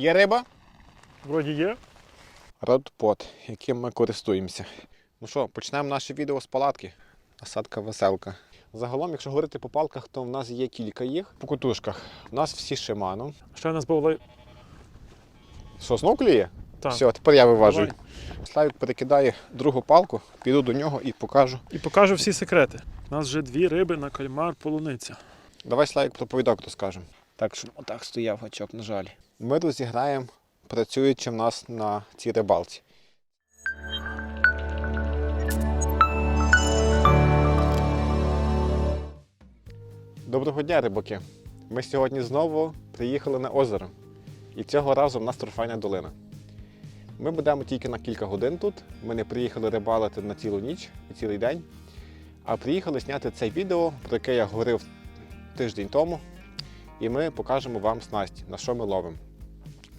Є риба? Вроді є. Родпот, яким ми користуємося. Ну що, почнемо наше відео з палатки. Насадка веселка. Загалом, якщо говорити по палках, то в нас є кілька їх. По кутушках. У нас всі Shimano. Ще в нас був лай... Що, знов клює? Так. Все, тепер я виважую. Славік перекидає другу палку, піду до нього і покажу. І покажу всі секрети. У нас вже дві риби на кальмар полуниця. Давай Славік про повідок розкажемо. Так що отак стояв гачок, на жаль. Ми розіграємо, працюючи в нас на цій рибалці. Доброго дня, рибаки! Ми сьогодні знову приїхали на озеро. І цього разу в нас торфайна долина. Ми будемо тільки на кілька годин тут. Ми не приїхали рибалити на цілу ніч і цілий день, а приїхали зняти це відео, про яке я говорив тиждень тому. І ми покажемо вам снасті, на що ми ловимо.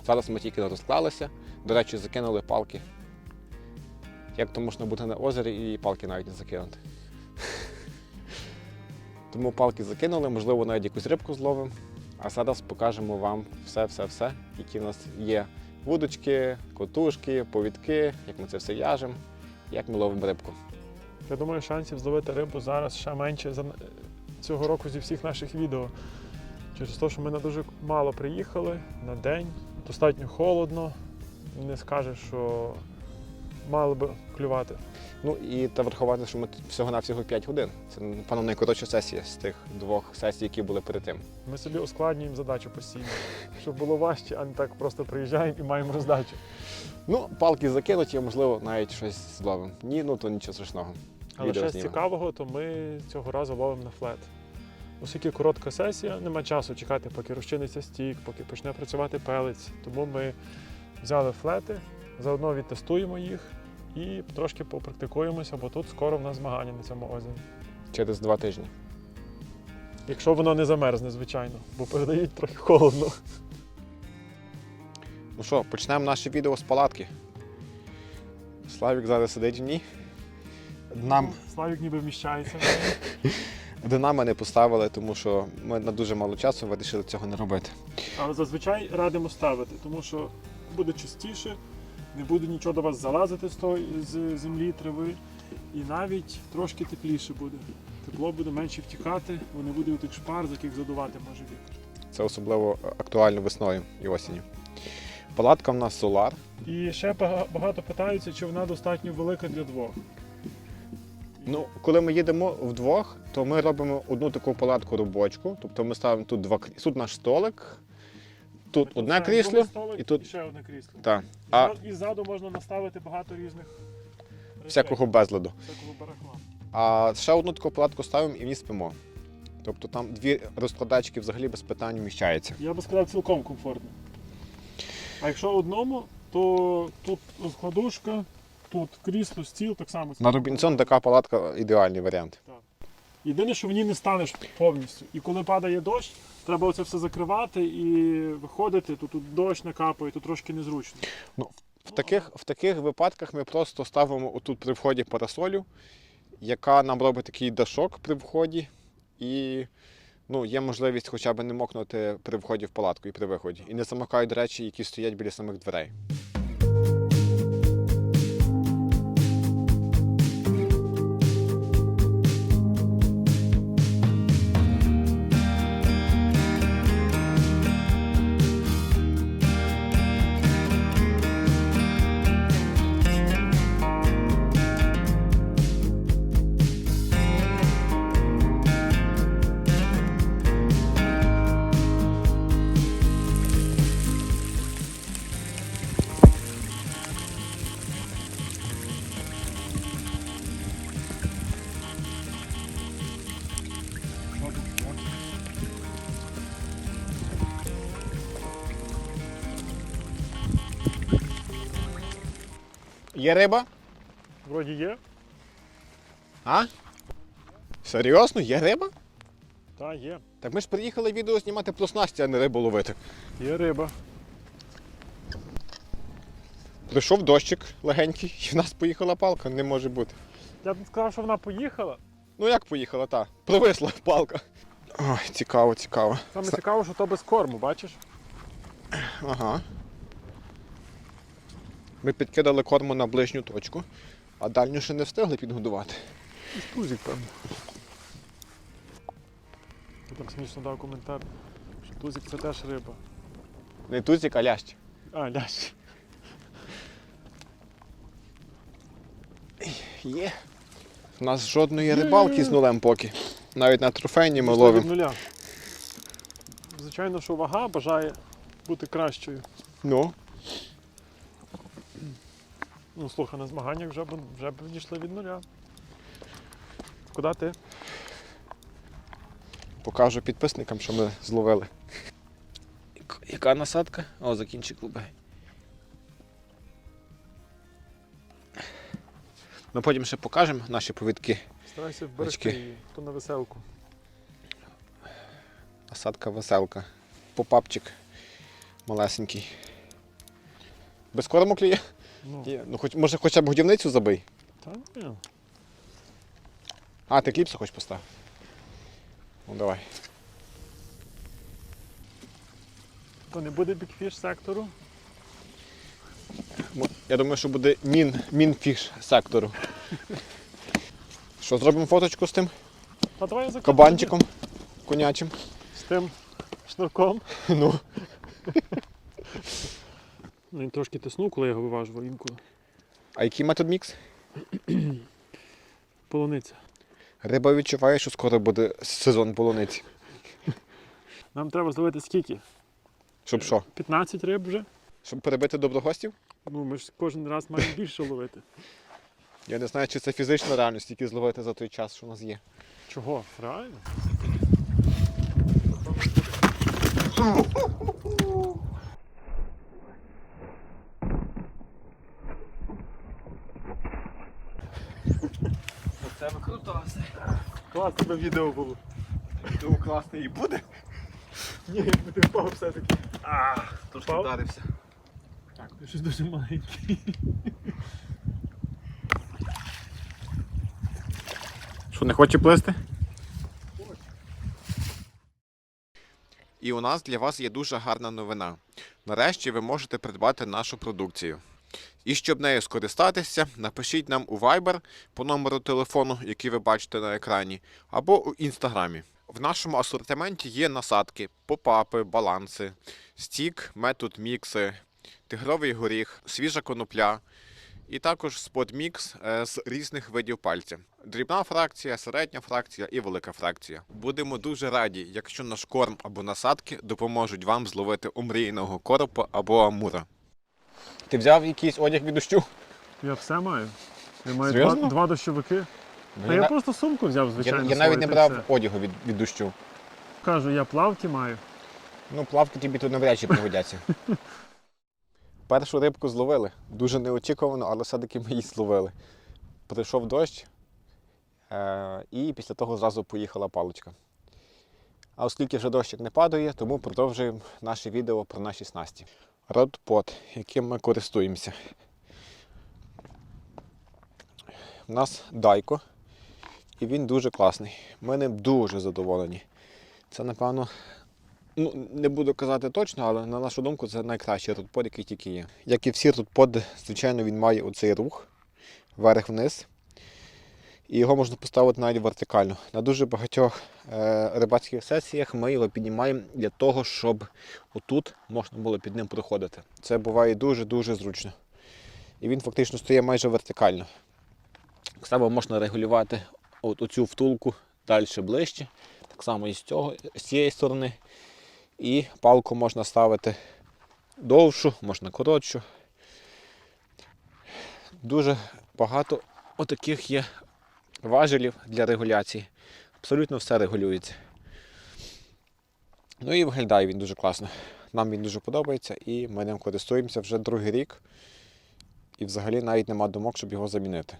Зараз ми тільки розклалися. До речі, закинули палки. Як то можна бути на озері і палки навіть не закинути. Тому палки закинули, можливо, навіть якусь рибку зловимо. А зараз покажемо вам все-все-все, які в нас є вудочки, котушки, повідки, як ми це все в'яжемо, як ми ловимо рибку. Я думаю, шансів зловити рибу зараз ще менше за цього року зі всіх наших відео. Через те, що ми на дуже мало приїхали на день, достатньо холодно. Не скажеш, що мало би клювати. Ну і та врахувати, що ми всього-навсього 5 годин. Це, напевно, найкоротша сесія з тих двох сесій, які були перед тим. Ми собі ускладнюємо задачу постійно, щоб було важче, а не так просто приїжджаємо і маємо роздачу. Ну, палки закинуті, можливо, навіть щось зловимо. Ні, ну то нічого страшного. Але Відео ще з знімемо. цікавого, то ми цього разу ловимо на флет. Оскільки коротка сесія, нема часу чекати, поки розчиниться стік, поки почне працювати пелець. Тому ми взяли флети, заодно відтестуємо їх і трошки попрактикуємося, бо тут скоро в нас змагання на цьому озері. Через два тижні. Якщо воно не замерзне, звичайно, бо передають трохи холодно. Ну що, почнемо наше відео з палатки. Славік зараз сидить в ній. Нам Славік ніби вміщається. дна ми не поставили, тому що ми на дуже мало часу вирішили цього не робити. Але зазвичай радимо ставити, тому що буде чистіше, не буде нічого до вас залазити з, тої, з землі, трави, і навіть трошки тепліше буде. Тепло буде менше втікати, бо не буде тих шпар, з яких задувати може вітер. Це особливо актуально весною і осінню. Палатка в нас Solar. І ще багато питаються, чи вона достатньо велика для двох. Ну, коли ми їдемо вдвох, то ми робимо одну таку палатку робочку. Тобто ми ставимо тут два Тут наш столик, тут Ми одне крісло, столик і тут- ще одне крісло. та, І а І ззаду можна наставити багато різних речей, всякого безладу. всякого барахла. А ще одну таку палатку ставимо і в ній спимо. Тобто там дві розкладачки взагалі без питань вміщаються. Я би сказав, цілком комфортно. А якщо одному, то тут розкладушка, тут крісло, стіл, так само. На Робінсон така палатка ідеальний варіант. Єдине, що в ній не станеш повністю. І коли падає дощ, треба оце все закривати і виходити, то тут дощ накапає, то трошки незручно. В таких, в таких випадках ми просто ставимо отут при вході парасолю, яка нам робить такий дашок при вході, і ну, є можливість хоча б не мокнути при вході в палатку і при виході. І не замокають речі, які стоять біля самих дверей. Є риба? Вроді є, А? Серйозно, є риба? та є. Так ми ж приїхали відео знімати про снасті, а не рибу ловити. Є риба. Прийшов дощик легенький, і в нас поїхала палка, не може бути. Я б не сказав, що вона поїхала. Ну як поїхала, та? Провисла палка. Ой, цікаво, цікаво. Саме цікаво, що то без корму, бачиш? Ага. Ми підкидали корму на ближню точку, а дальню ще не встигли підгодувати. Тузик, певно. Ти там смішно дав коментар, що тузик це теж риба. Не тузик, а лящ. А, лящ. Є. У нас жодної рибалки з нулем поки. Навіть на трофейні ми Пішли ловимо. нуля. Звичайно, що вага бажає бути кращою. Ну, Ну, слухай, на змаганнях вже б вже б відійшли від нуля. Куди ти? покажу підписникам, що ми зловили. Яка насадка? О, закінчик лубе. Ми потім ще покажемо наші повідки. Старайся вберегти її, то на веселку. Насадка веселка. Попапчик малесенький. Без корму кліє? Ну, Є. Ну, хоч, може хоча б годівницю забий. та ні. А, ти кліпсу хочеш поставити? Ну давай. То не буде бікфіш сектору. Я думаю, що буде мін, мінфіш сектору. Що, зробимо фоточку з тим А давай я кабанчиком конячим? З тим шнурком. Ну. Ну, він трошки тиснув, коли я його виважував інколи. А який метод мікс? Полуниця. Риба відчуває, що скоро буде сезон полуниці. Нам треба зловити скільки? Щоб що? 15 риб вже. Щоб перебити доброгостів? Ну, ми ж кожен раз маємо більше ловити. Я не знаю, чи це фізично реально стільки зловити за той час, що у нас є. Чого? Реально? Це викрутався. Клас тебе відео було. Тому класно і буде. Ні, ти впав все-таки. Трошки Впав? вдарився. Так, ти щось дуже маленький. Що, не хоче плисти? І у нас для вас є дуже гарна новина. Нарешті ви можете придбати нашу продукцію. І щоб нею скористатися, напишіть нам у Viber по номеру телефону, який ви бачите на екрані, або у інстаграмі. В нашому асортименті є насадки, попапи, баланси, стік, метод мікси, тигровий горіх, свіжа конопля, і також спот-мікс е, з різних видів пальця. Дрібна фракція, середня фракція і велика фракція. Будемо дуже раді, якщо наш корм або насадки допоможуть вам зловити омрійного коропа або амура. Ти взяв якийсь одяг від дощу? Я все маю. Я маю Серйозно? два, два дощовики. Та я просто сумку взяв, звичайно. я, я навіть не свою, та й брав все. одягу від, від дощу. Кажу, я плавки маю. Ну, плавки тобі тут навряд чи пригодяться. Першу рибку зловили. Дуже неочікувано, але все-таки ми її зловили. Прийшов дощ, е- і після того зразу поїхала паличка. А оскільки вже дощик не падає, тому продовжуємо наше відео про наші снасті. Родпот, яким ми користуємося. У нас дайко, і він дуже класний. Ми ним дуже задоволені. Це, напевно, Ну, не буду казати точно, але на нашу думку, це найкращий рудпод, який тільки є. Як і всі рудподи, звичайно, він має оцей рух вверх-вниз. І його можна поставити навіть вертикально. На дуже багатьох е, рибацьких сесіях ми його піднімаємо для того, щоб отут можна було під ним проходити. Це буває дуже-дуже зручно. І він фактично стоїть майже вертикально. Так само можна регулювати от оцю втулку далі ближче. Так само і з, цього, з цієї сторони. І палку можна ставити довшу, можна коротшу. Дуже багато отаких є важелів для регуляції. Абсолютно все регулюється. Ну і виглядає він дуже класно. Нам він дуже подобається і ми ним користуємося вже другий рік. І взагалі навіть нема думок, щоб його замінити.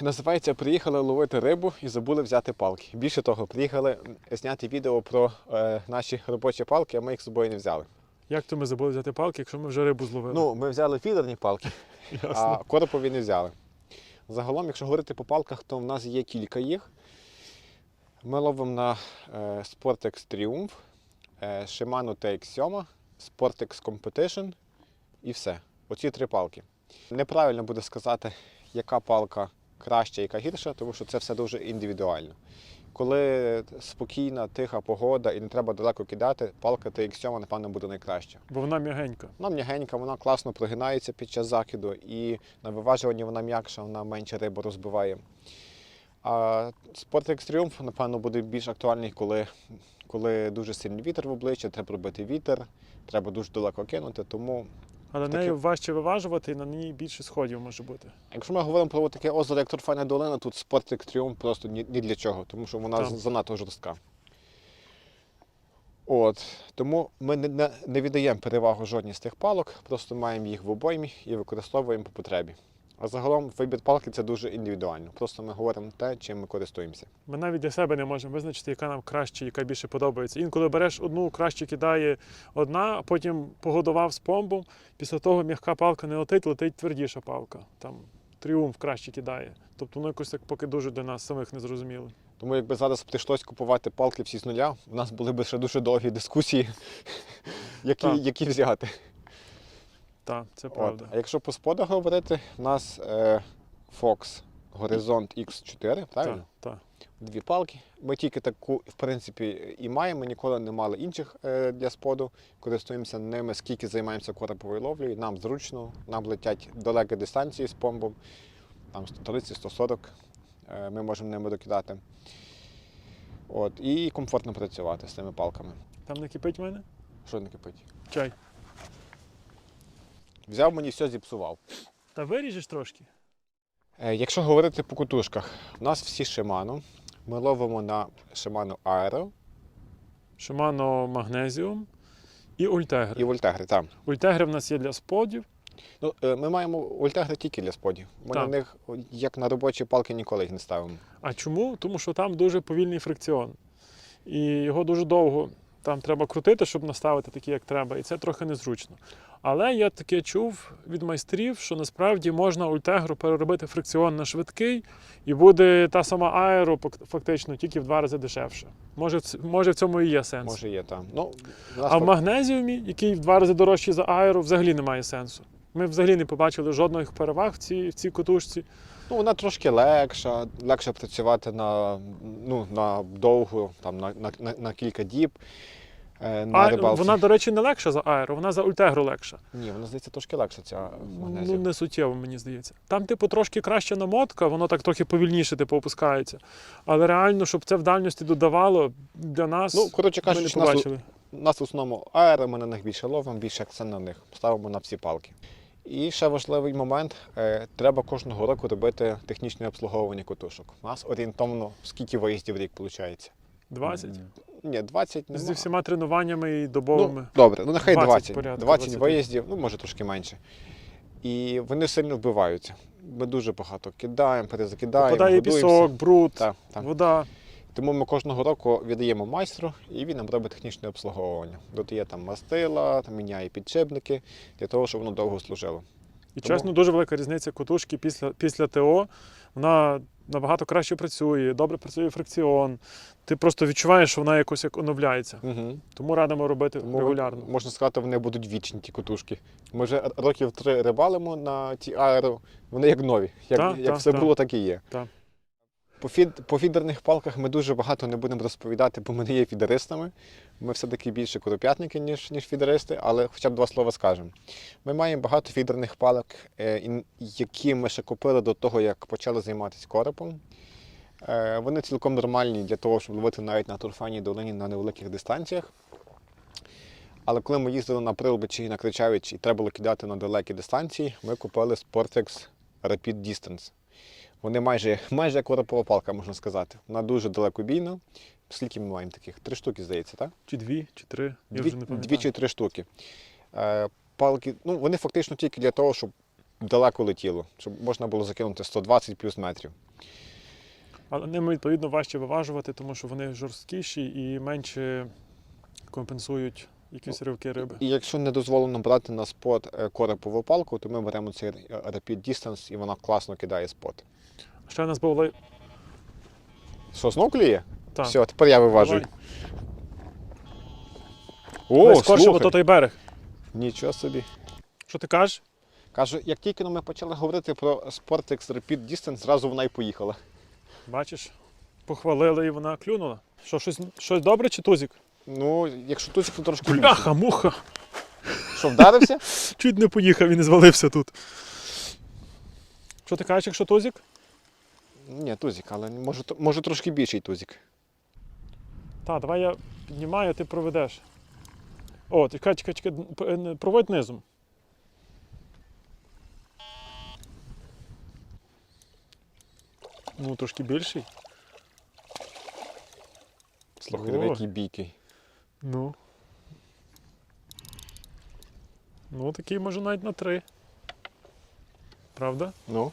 Називається Приїхали ловити рибу і забули взяти палки. Більше того, приїхали зняти відео про е, наші робочі палки, а ми їх з собою не взяли. Як то ми забули взяти палки, якщо ми вже рибу зловили? Ну, ми взяли фідерні палки, а коропові не взяли. Загалом, якщо говорити по палках, то в нас є кілька їх. Ми ловимо на е, Sportex Triumph, е, Shimano TX7, Sportex Competition і все. Оці три палки. Неправильно буде сказати, яка палка краща, яка гірша, тому що це все дуже індивідуально. Коли спокійна, тиха погода і не треба далеко кидати, палка TX7, напевно, буде найкраща. Бо вона м'ягенька. Вона м'ягенька, вона класно прогинається під час закиду, і на виважуванні вона м'якша, вона менше рибу розбиває. А Sportex Triumph, напевно, буде більш актуальний, коли, коли дуже сильний вітер в обличчя, треба робити вітер, треба дуже далеко кинути. Тому, Але такі... нею важче виважувати і на ній більше сходів може бути. якщо ми говоримо про таке озеро, як Торфяна долина, тут спортик тріумф просто ні, ні для чого, тому що вона Там. занадто жорстка. От, тому ми не, не, не віддаємо перевагу жодній з тих палок, просто маємо їх в обоймі і використовуємо по потребі. А загалом вибір палки це дуже індивідуально. Просто ми говоримо те, чим ми користуємося. Ми навіть для себе не можемо визначити, яка нам краще, яка більше подобається. Інколи береш одну, краще кидає одна, а потім погодував з помбом. Після того м'яка палка не летить, летить твердіша палка. Там тріумф краще кидає. Тобто воно якось так поки дуже для нас самих не зрозуміло. Тому якби зараз прийшлось купувати палки всі з нуля, у нас були б ще дуже довгі дискусії, які, які взяти. Так, це От. правда. А якщо по сподах говорити, у нас е, Fox Horizont X4, правильно? Так, так. Дві палки. Ми тільки таку, в принципі, і маємо, ніколи не мали інших е, для споду. Користуємося ними, скільки займаємося короповою ловлею. Нам зручно, нам летять далекі дистанції з помбом, там 130-140 е, ми можемо ними докидати. От, і комфортно працювати з цими палками. Там не кипить в мене? Що не кипить? Чай. Взяв мені все зіпсував. Та виріжеш трошки. Е, Якщо говорити по кутушках, у нас всі Shimano. Ми ловимо на Shimano Aero Shimano Magnesium і Ультегри. і Voltegri. Там. Ультегри в нас є для сподів. Ну, е, ми маємо Voltegri тільки для сподів. Ми Так. на них, як на робочі палки, ніколи їх не ставимо. А чому? Тому що там дуже повільний фрикціон. І його дуже довго там треба крутити, щоб наставити такі, як треба, і це трохи незручно. Але я таке чув від майстрів, що насправді можна ультегру переробити фрикціон на швидкий, і буде та сама аеро фактично тільки в два рази дешевше. Може, може в цьому і є сенс. Може, є там. Ну, А в магнезіумі, який в два рази дорожчий за аеро, взагалі немає сенсу. Ми взагалі не побачили жодних переваг в цій, в цій котушці. Ну, вона трошки легша, легше працювати на, ну, на довгу, там, на, на, на, на кілька діб. Е, на А рибалці. вона, до речі, не легша за аеро, вона за ультегру легша. Ні, вона здається трошки легша, ця Ну, не суттєво, мені здається. Там, типу, трошки краща намотка, воно так трохи повільніше типу, опускається. Але реально, щоб це в дальності додавало для нас, Ну, коротше ми не кажучи, нас. У нас в основному аеро, ми на них більше ловимо, більше акцент на них. Ставимо на всі палки. І ще важливий момент: е, треба кожного року робити технічне обслуговування котушок. У нас орієнтовно скільки виїздів в рік виходить? 20. Ні, 20 Зі нема. всіма тренуваннями і добовими. Ну, добре, ну нехай 20 20. порядка, 20 20. виїздів, ну може трошки менше. І вони сильно вбиваються. Ми дуже багато кидаємо, перезакидаємо. Попадає годуємося. пісок, бруд, Так, так. вода. Тому ми кожного року віддаємо майстру, і він нам робить технічне обслуговування. Додає там мастила, там міняє підшипники для того, щоб воно довго служило. І Тому- чесно, дуже велика різниця котушки після, після ТО. Вона набагато краще працює, добре працює фрикціон. Ти просто відчуваєш, що вона якось як оновляється. Угу. Тому радимо робити Тому регулярно. можна сказати, вони будуть вічні ті котушки. Ми вже років три рибалимо на ті аеро, вони як нові. Як, Так, як так, все так. було, так і є. Так. По, фід, по фідерних палках ми дуже багато не будемо розповідати, бо ми не є фідеристами. Ми все-таки більше короп'ятники, ніж, ніж фідеристи, але хоча б два слова скажемо. Ми маємо багато фідерних палок, е, які ми ще купили до того, як почали займатися коропом. Е, Вони цілком нормальні для того, щоб ловити навіть на торфаній долині на невеликих дистанціях. Але коли ми їздили на Прилбичі на Кричавич і треба було кидати на далекі дистанції, ми купили Sportex Rapid Distance. Вони майже, майже як коропова палка, можна сказати. Вона дуже далекобійна. Скільки ми маємо таких? Три штуки, здається, так? Чи дві, чи три. Я Дві, вже не пам'ятаю. дві чи три штуки. Е, палки, ну, вони фактично тільки для того, щоб далеко летіло, щоб можна було закинути 120 плюс метрів. Але ними відповідно важче виважувати, тому що вони жорсткіші і менше компенсують якісь ривки риби. І якщо не дозволено брати на спот е, коропову палку, то ми беремо цей Rapid Distance і вона класно кидає спот. Ще нас був лей... Що, знов клює? Так. Все, тепер я виважую. Давай. О, скорше, бо то той берег. Нічого собі. Що ти кажеш? Кажу, як тільки ми почали говорити про Sportex Rapid Distance, зразу вона й поїхала. Бачиш, похвалили і вона клюнула. Що, щось, щось добре чи тузик? Ну, якщо тут то трошки. Бляха, муха! Що вдарився? Чуть не поїхав і не звалився тут. Що ти кажеш, якщо тузик? Ні, тузик, але може, може трошки більший тузик. Так, давай я піднімаю, ти проведеш. О, чекай, чекай, чекай, проводь низом. Ну, трошки більший. Слухай, диви, який бійкий. Ну. Ну, такий може навіть на три. Правда? Ну.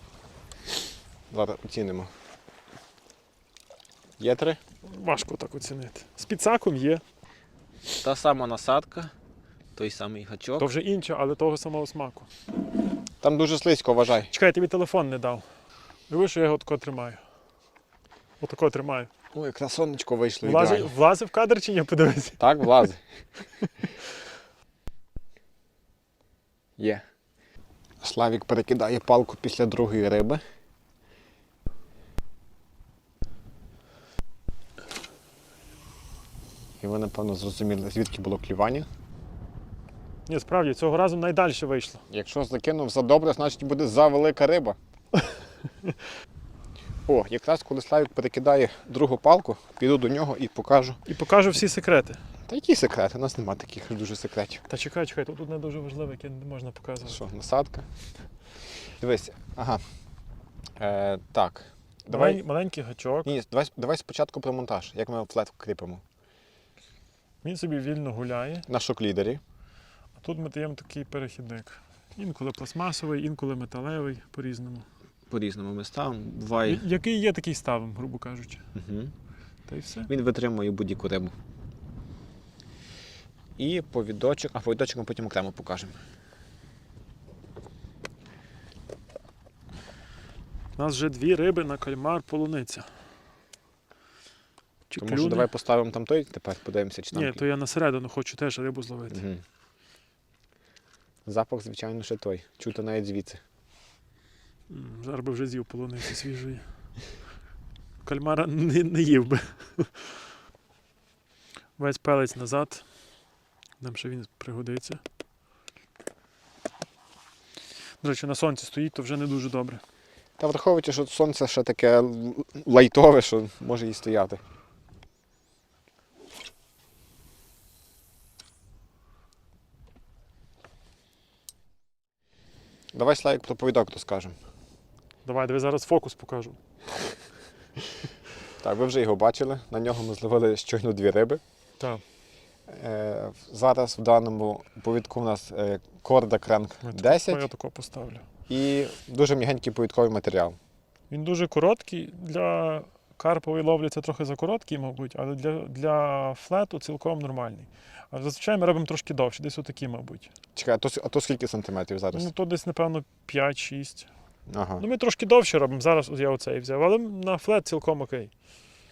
Зараз оцінимо. Є три? Важко так оцінити. З підсаком є. Та сама насадка, той самий гачок. То вже інше, але того самого смаку. Там дуже слизько, вважай. Чекай, я тобі телефон не дав. Диви, що я його тако тримаю. Отако тримаю. Ой, якраз сонечко вийшло Влазив, ідеально. влазив в кадр чи ні? Подивись. Так, влазить. Є. Славік перекидає палку після другої риби. І ви, напевно, зрозуміли, звідки було клювання. Ні, справді, цього разу найдальше вийшло. Якщо закинув за добре, значить буде за велика риба. О, якраз коли Славік перекидає другу палку, піду до нього і покажу. І покажу всі секрети. Та які секрети? У нас немає таких дуже секретів. Та чекай, чекай, тут одне дуже важливе, яке не можна показувати. Що, насадка? Дивись, ага. Е, так. Давай Давай. маленький гачок. Ні, давай, давай спочатку про монтаж, як ми флет кріпимо. Він собі вільно гуляє. На шок-лідері. А тут ми даємо такий перехідник. Інколи пластмасовий, інколи металевий, по-різному. По-різному ми ставимо. Буває. Який є, такий ставимо, грубо кажучи. Угу. Та й все. Він витримує будь-яку рибу. І повідочок, а повідочок ми потім окремо покажемо. У нас вже дві риби на кальмар полуниця. Чи Тому що клюне? давай поставимо там той, тепер подивимося, чи там. Ні, то я на середину хочу теж рибу зловити. Угу. Запах, звичайно, ще той. Чути навіть звідси. М, Зараз би вже з'їв полуниці свіжої. Кальмара не, не їв би. Весь пелець назад. Нам ще він пригодиться. До речі, на сонці стоїть, то вже не дуже добре. Та враховуючи, що сонце ще таке л- лайтове, що може і стояти. Давай Славік про повідок розкажемо. Давай, давай зараз фокус покажу. Так, ви вже його бачили. На нього ми зловили щойно дві риби. Так, Е, зараз в даному повідку у нас е, корда кренк я 10 тако поставлю. і дуже м'ягенький повідковий матеріал. Він дуже короткий. Для карпової ловлі це трохи закороткий, мабуть, але для, для флету цілком нормальний. А зазвичай ми робимо трошки довше, десь отакі, мабуть. Чекай, а то, а то скільки сантиметрів зараз? Ну, то десь, напевно, 5-6. Ага. Ну, ми трошки довше робимо. Зараз я оцей взяв, але на флет цілком окей.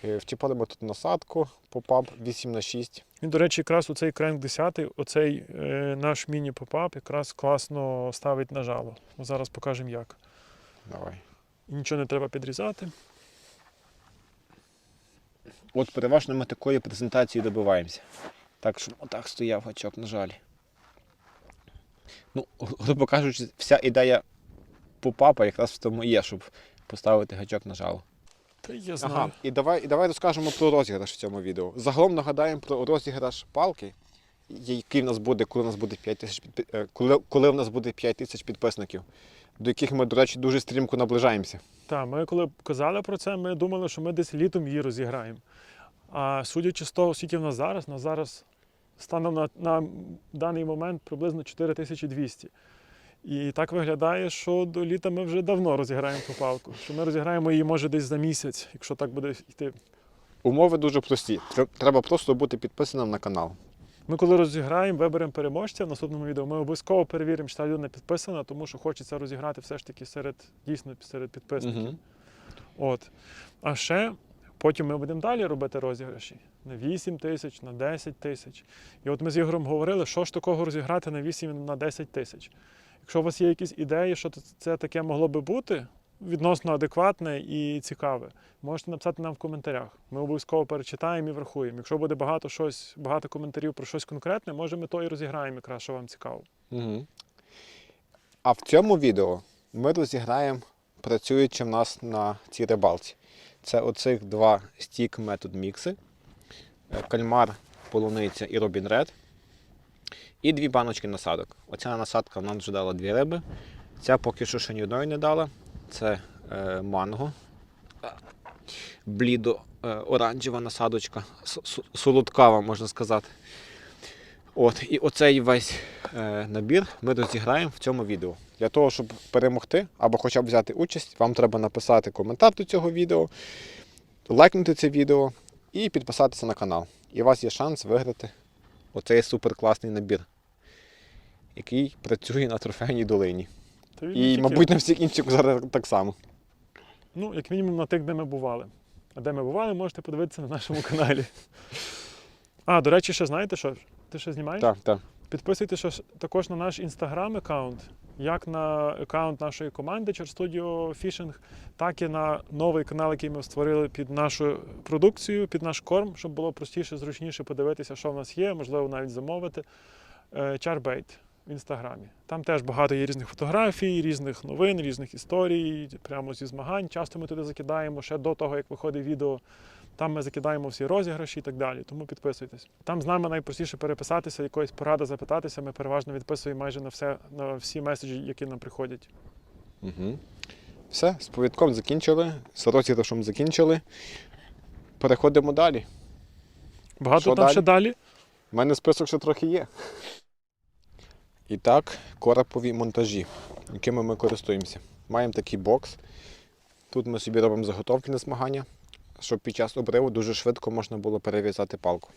Е, Вчіпали ми тут насадку, попап 8 на 6 Він, до речі, якраз оцей кренк 10, оцей е, наш міні-попап якраз класно ставить на жало. Зараз покажемо як. Давай. І нічого не треба підрізати. От переважно ми такої презентації добиваємося. Так, щоб отак стояв гачок, на жаль. Ну, грубо кажучи, вся ідея попапа якраз в тому є, щоб поставити гачок на жало. Та я знаю. Ага, і давай, і давай розкажемо про розіграш в цьому відео. Загалом нагадаємо про розіграш палки, який в нас буде, коли в нас буде 5 тисяч е, коли, коли в нас буде 5 тисяч підписників, до яких ми, до речі, дуже стрімко наближаємося. Так, ми коли казали про це, ми думали, що ми десь літом її розіграємо. А судячи з того, скільки в нас зараз, нас зараз станом на, на даний момент приблизно 4200. І так виглядає, що до літа ми вже давно розіграємо ту палку. Що ми розіграємо її може десь за місяць, якщо так буде йти. Умови дуже прості. Треба просто бути підписаним на канал. Ми коли розіграємо, виберемо переможця в наступному відео. Ми обов'язково перевіримо, чи та людина підписана, тому що хочеться розіграти все ж таки серед дійсно серед підписників. Угу. От. А ще потім ми будемо далі робити розіграші на 8 тисяч, на 10 тисяч. І от ми з Ігорем говорили, що ж такого розіграти на 8 на 10 тисяч. Якщо у вас є якісь ідеї, що це- це таке могло би бути, відносно адекватне і цікаве, можете написати нам в коментарях. Ми обов'язково перечитаємо і врахуємо. Якщо буде багато щось, багато коментарів про щось конкретне, може ми то і розіграємо якраз, що вам цікаво. Угу. А в цьому відео ми розіграємо, працюючи в нас на цій рибалці. Це оцих два стік метод мікси. е, Кальмар, полуниця і Робін Ред. І дві баночки насадок. Оця насадка в нас вже дала дві риби. Ця поки що ще ні одної не дала. Це е, манго. Блідо е, оранжева насадочка, солодкава, можна сказати. От, і оцей весь е, набір ми розіграємо в цьому відео. Для того, щоб перемогти або хоча б взяти участь, вам треба написати коментар до цього відео, лайкнути це відео і підписатися на канал. І у вас є шанс виграти оцей суперкласний набір, який працює на трофейній долині. Та він не І, тільки- мабуть, на всіх інших зараз так само. Ну, як мінімум на тих, де ми бували. А де ми бували, можете подивитися на нашому каналі. А, до речі, ще знаєте що? Ти ще знімаєш? Так, так. Ще ж також на наш інстаграм аккаунт, як на аккаунт нашої команди Char Studio Fishing, так і на новий канал, який ми створили під нашу продукцію, під наш корм, щоб було простіше, зручніше подивитися, що в нас є, можливо, навіть замовити. Charbait в інстаграмі. Там теж багато є різних фотографій, різних новин, різних історій, прямо зі змагань. Часто ми туди закидаємо ще до того, як виходить відео. Там ми закидаємо всі розіграші і так далі. Тому підписуйтесь. Там з нами найпростіше переписатися, якоїсь поради запитатися. Ми переважно відписуємо майже на все на всі меседжі, які нам приходять. Угу. Все, з повідком закінчили, з розіграшем закінчили. Переходимо далі. Багато Що там далі? ще далі. У мене список ще трохи є. І так, корапові монтажі, якими ми користуємося. Маємо такий бокс. Тут ми собі робимо заготовки на змагання, щоб під час обриву дуже швидко можна було перев'язати палку.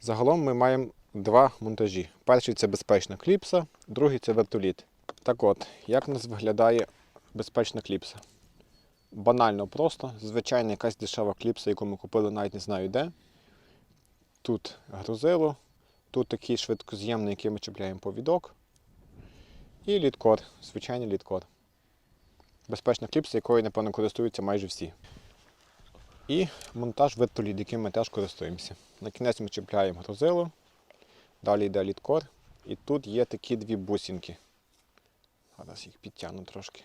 Загалом ми маємо два монтажі. Перший це безпечна кліпса, другий це вертоліт. Так от, як у нас виглядає безпечна кліпса? Банально просто, звичайна якась дешева кліпса, яку ми купили навіть не знаю де. Тут грузило, тут такий швидкоз'ємний, який ми чіпляємо повідок. І літкор, звичайний літкор. Безпечна кліпса, якою, напевно, користуються майже всі. І монтаж вертоліт, яким ми теж користуємося. На кінець ми чіпляємо грузило, далі йде літкор. І тут є такі дві бусинки. Зараз їх підтягну трошки.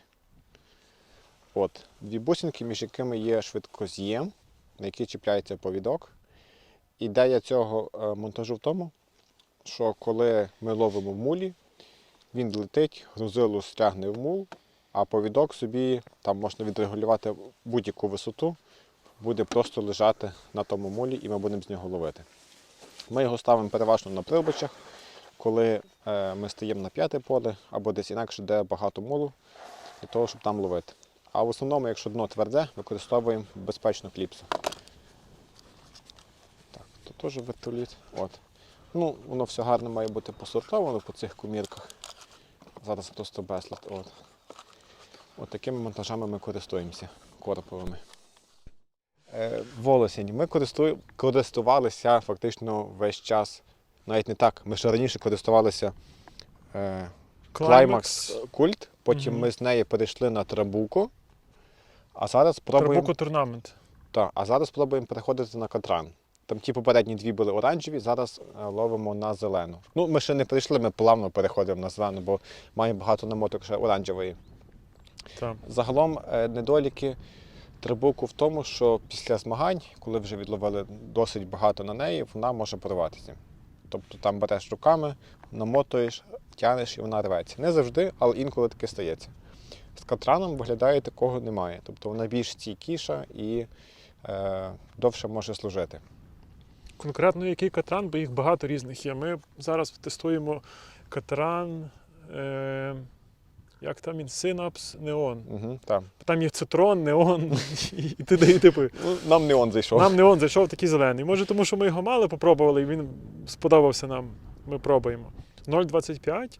От, дві бусинки, між якими є швидкоз'єм, на який чіпляється повідок. Ідея цього е, монтажу в тому, що коли ми ловимо мулі, він летить, грузило стягне в мул, а повідок собі там можна відрегулювати будь-яку висоту, буде просто лежати на тому мулі і ми будемо з нього ловити. Ми його ставимо переважно на прилбичах, коли е, ми стаємо на п'яте поле або десь інакше, де багато мулу, для того, щоб там ловити. А в основному, якщо дно тверде, використовуємо безпечну кліпсу. Так, то теж вертоліт. От. Ну, воно все гарно має бути посортовано по цих комірках. Зараз просто безлад. От. От такими монтажами ми користуємося короповими. Е, волосінь. Ми користу... користувалися фактично весь час. Навіть не так. Ми ще раніше користувалися е, Climax Культ, потім Мгм. ми з неї перейшли на Трабуко. А зараз пробуємо. Трабуко турнамент. Так, а зараз спробуємо переходити на катран. Там ті попередні дві були оранжеві, зараз е, ловимо на зелену. Ну, ми ще не прийшли, ми плавно переходимо на зелену, бо маємо багато намоток ще оранжевої. Так. Загалом е, недоліки трибуку в тому, що після змагань, коли вже відловили досить багато на неї, вона може порватися. Тобто там береш руками, намотуєш, тянеш і вона рветься. Не завжди, але інколи таке стається. З катраном виглядає такого немає. Тобто вона більш стійкіша і е, довше може служити. Конкретно який катран, бо їх багато різних є. Ми зараз тестуємо катран. Е, як там він? Синапс, неон. Угу, там. Там є цитрон, неон і ти і типу. Ну, нам неон зайшов. Нам неон зайшов такий зелений. Може, тому що ми його мали, попробували, і він сподобався нам. Ми пробуємо. 0,25.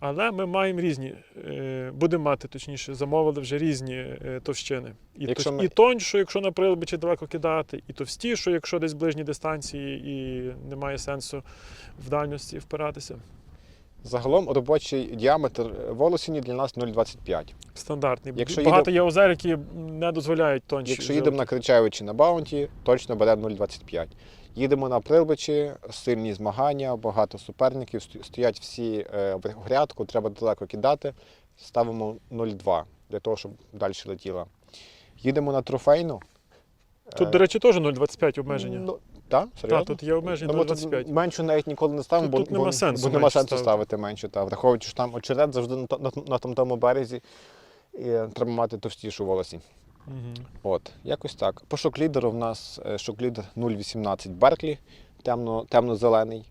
Але ми маємо різні, е, будемо мати, точніше, замовили вже різні е, товщини. І, Якщо ми- і тоньшу, якщо на прилбичі далеко кидати, і товстішу, якщо десь ближні дистанції і немає сенсу в дальності впиратися. Загалом робочий діаметр волосіні для нас 0,25. Стандартний. Якщо Багато є озер, які не дозволяють тонші. Якщо їдемо на Кричаєві чи на Баунті, точно бере 0,25. Їдемо на Прилбичі, сильні змагання, багато суперників, стоять всі е, в грядку, треба далеко кидати. Ставимо 0,2 для того, щоб далі летіла. Їдемо на трофейну. Тут, до речі, теж 0,25 обмеження. Ну, так, серйозно? Так, тут є обмеження Ну, 0,25. менше навіть ніколи не ставимо, Тут- бо, тут нема бо, сенсу бо нема менше сенсу ставити. ставити менше. Та. Враховуючи, що там очерет завжди на, на, на, на тому березі, і треба мати товстішу волосінь. Мгм. От, якось так. По шок-лідеру в нас е, шок-лідер 0,18 Берклі, темно, темно-зелений.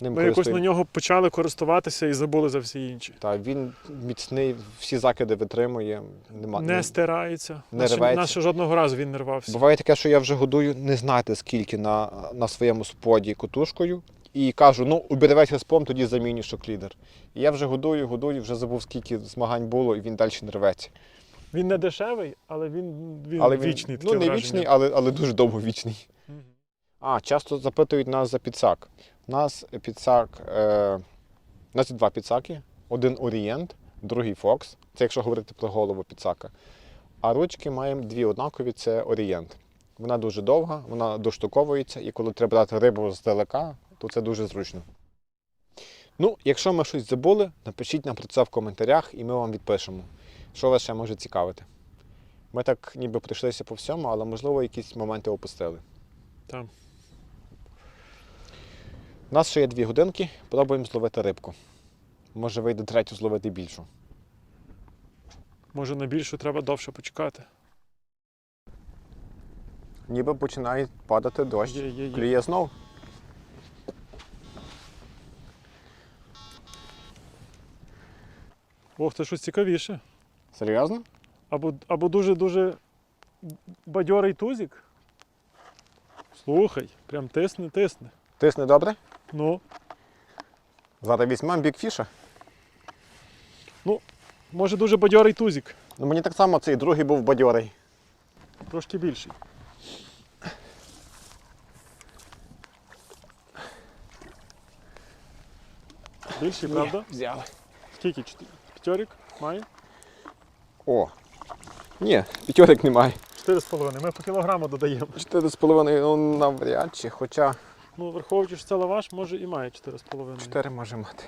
Ним Ми якось на нього почали користуватися і забули за всі інші. Та, він міцний, всі закиди витримує. Нема, Не стирається. не Наше- рветься. Наше жодного разу він не рвався. Буває таке, що я вже годую не знати скільки на, на своєму споді котушкою. І кажу, ну обірветься респом, тоді заміню шок-лідер. І я вже годую, годую, вже забув, скільки змагань було, і він далі не рветься. Він не дешевий, але він, він але він, вічний. ну, не враження. вічний, але, але дуже довговічний. Мгм. А, часто запитують нас за підсак. У нас підсак, е, у нас є два підсаки. Один Орієнт, другий Фокс. Це якщо говорити про голову підсака. А ручки маємо дві однакові, це Орієнт. Вона дуже довга, вона доштуковується, і коли треба брати рибу здалека, то це дуже зручно. Ну, якщо ми щось забули, напишіть нам про це в коментарях, і ми вам відпишемо, що вас ще може цікавити. Ми так ніби прийшлися по всьому, але можливо якісь моменти опустили. Так. У нас ще є дві годинки, пробуємо зловити рибку. Може вийде третю зловити більшу. Може на більшу треба довше почекати. Ніби починає падати дощ. Є, є, є. Клює знов. Ох, це щось цікавіше. Серйозно? Або, або дуже-дуже бадьорий тузик. Слухай, прям тисне, тисне. Тисне добре? Ну, Зараз візьмемо бікфіша. Ну, може дуже бадьорий тузик. Ну мені так само цей другий був бадьорий. Трошки більший. Більший, правда? Взяли. Скільки? П'ятьорік має? О. Ні, п'ятьорик немає. 4,5. Ми по кілограму додаємо. Чотири з половиною, ну навряд чи, хоча Ну, враховуючи, що це лаваш, може і має 4,5. чотири може мати.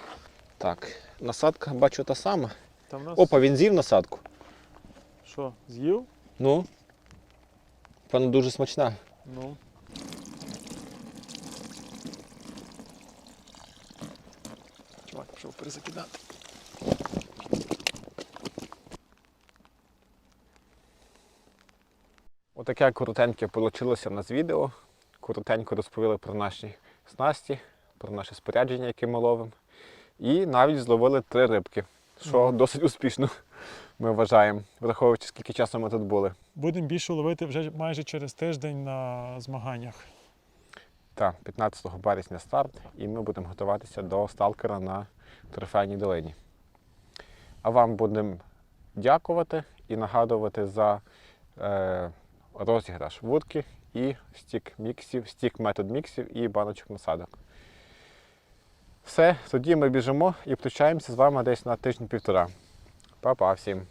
Так, насадка бачу та сама. Там нас Опа, він з'їв насадку. що, з'їв? Ну. Певно, дуже смачна. Ну. Чувак, пішов перезакидати. Отаке коротеньке вийшло в нас відео. Коротенько розповіли про наші снасті, про наше спорядження, яке ми ловимо. І навіть зловили три рибки, що Мгм. досить успішно, ми вважаємо, враховуючи, скільки часу ми тут були. Будемо більше ловити вже майже через тиждень на змаганнях. Так, 15 березня старт, і ми будемо готуватися до сталкера на трофейній долині. А вам будемо дякувати і нагадувати за е, розіграш вудки і стік міксів, стік метод міксів і баночок насадок. Все, тоді ми біжимо і включаємося з вами десь на тиждень-півтора. Па-па всім!